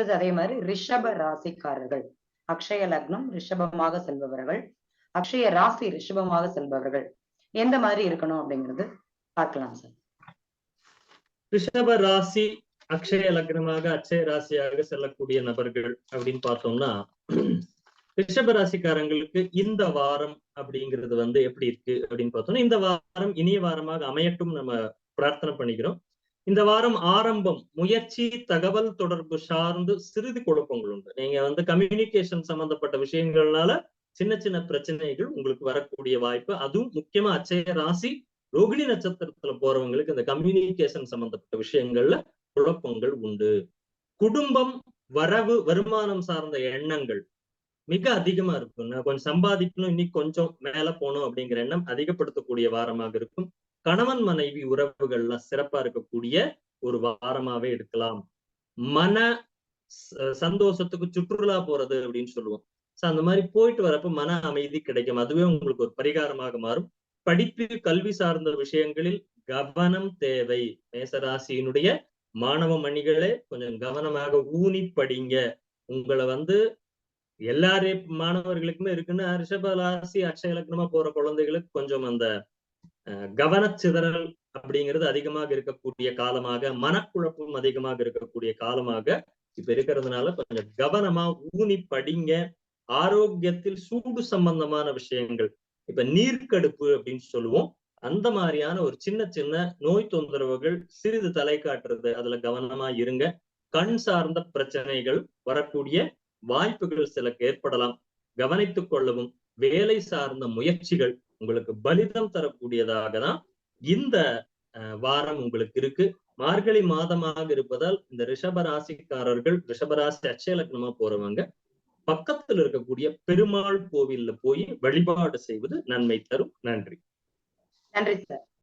அடுத்தது அதே மாதிரி ரிஷப ராசிக்காரர்கள். அக்ஷய லக்னம் ரிஷபமாக செல்பவர்கள். அக்ஷய ராசி ரிஷபமாக செல்பவர்கள். எந்த மாதிரி இருக்கணும் அப்படிங்கிறது பார்க்கலாம் சார் ரிஷப ராசி அக்ஷய லக்னமாக அக்ஷய ராசியாக செல்லக்கூடிய நபர்கள் அப்படின்னு பார்த்தோம்னா ரிஷப ராசிக்காரங்களுக்கு இந்த வாரம் அப்படிங்கிறது வந்து எப்படி இருக்கு அப்படின்னு பார்த்தோம்னா இந்த வாரம் இனிய வாரமாக அமையட்டும் நம்ம பிரார்த்தனை பண்ணிக்கிறோம். இந்த வாரம் ஆரம்பம் முயற்சி தகவல் தொடர்பு சார்ந்து சிறிது குழப்பங்கள் உண்டு. நீங்க வந்து கம்யூனிகேஷன் சம்பந்தப்பட்ட விஷயங்கள்னால சின்ன சின்ன பிரச்சனைகள் உங்களுக்கு வரக்கூடிய வாய்ப்பு. அதுவும் முக்கியமா அச்சய ராசி ரோகிணி நட்சத்திரத்துல போறவங்களுக்கு இந்த கம்யூனிகேஷன் சம்பந்தப்பட்ட விஷயங்கள்ல குழப்பங்கள் உண்டு. குடும்பம் வரவு வருமானம் சார்ந்த எண்ணங்கள் மிக அதிகமா இருக்கும். நான் கொஞ்சம் சம்பாதிக்கணும் இன்னைக்கு கொஞ்சம் மேல போகணும் அப்படிங்கிற எண்ணம் அதிகப்படுத்தக்கூடிய வாரமாக இருக்கும். கணவன் மனைவி உறவுகள்லாம் சிறப்பா இருக்கக்கூடிய ஒரு வாரமாவே எடுக்கலாம். மன சந்தோஷத்துக்கு சுற்றுலா போறது அப்படின்னு சொல்லுவோம். சோ அந்த மாதிரி போயிட்டு வரப்ப மன அமைதி கிடைக்கும். அதுவே உங்களுக்கு ஒரு பரிகாரமாக மாறும். படிப்பு கல்வி சார்ந்த விஷயங்களில் கவனம் தேவை. மேசராசியினுடைய மாணவ மணிகளே கொஞ்சம் கவனமாக ஊனி படிங்க. உங்களை வந்து எல்லாரே மாணவர்களுக்குமே இருக்குன்னு ரிஷபராசி அக்ஷய இலக்கணமா போற குழந்தைகளுக்கு கொஞ்சம் அந்த கவனச்சிதறல் அப்படிங்கிறது அதிகமாக இருக்கக்கூடிய காலமாக மனக்குழப்பம் அதிகமாக இருக்கக்கூடிய காலமாக இப்ப இருக்கிறதுனால கொஞ்சம் கவனமா ஊனி படிங்க. ஆரோக்கியத்தில் சூடு சம்பந்தமான விஷயங்கள் இப்ப நீர்க்கடுப்பு அப்படின்னு சொல்லுவோம். அந்த மாதிரியான ஒரு சின்ன சின்ன நோய் தொந்தரவுகள் சிறிது தலை காட்டுறது அதுல கவனமா இருங்க. கண் சார்ந்த பிரச்சனைகள் வரக்கூடிய வாய்ப்புகள் சிலக்கு ஏற்படலாம். கவனித்துக் கொள்ளவும் வேலை சார்ந்த முயற்சிகள் உங்களுக்கு பலிதம் தரக்கூடியதாக தான் இந்த வாரம் உங்களுக்கு இருக்கு. மார்கழி மாதமாக இருப்பதால் இந்த ரிஷபராசிக்காரர்கள் ரிஷபராசி அட்சய போறவங்க பக்கத்தில் இருக்கக்கூடிய பெருமாள் கோவில்ல போய் வழிபாடு செய்வது நன்மை தரும். நன்றி. நன்றி சார்.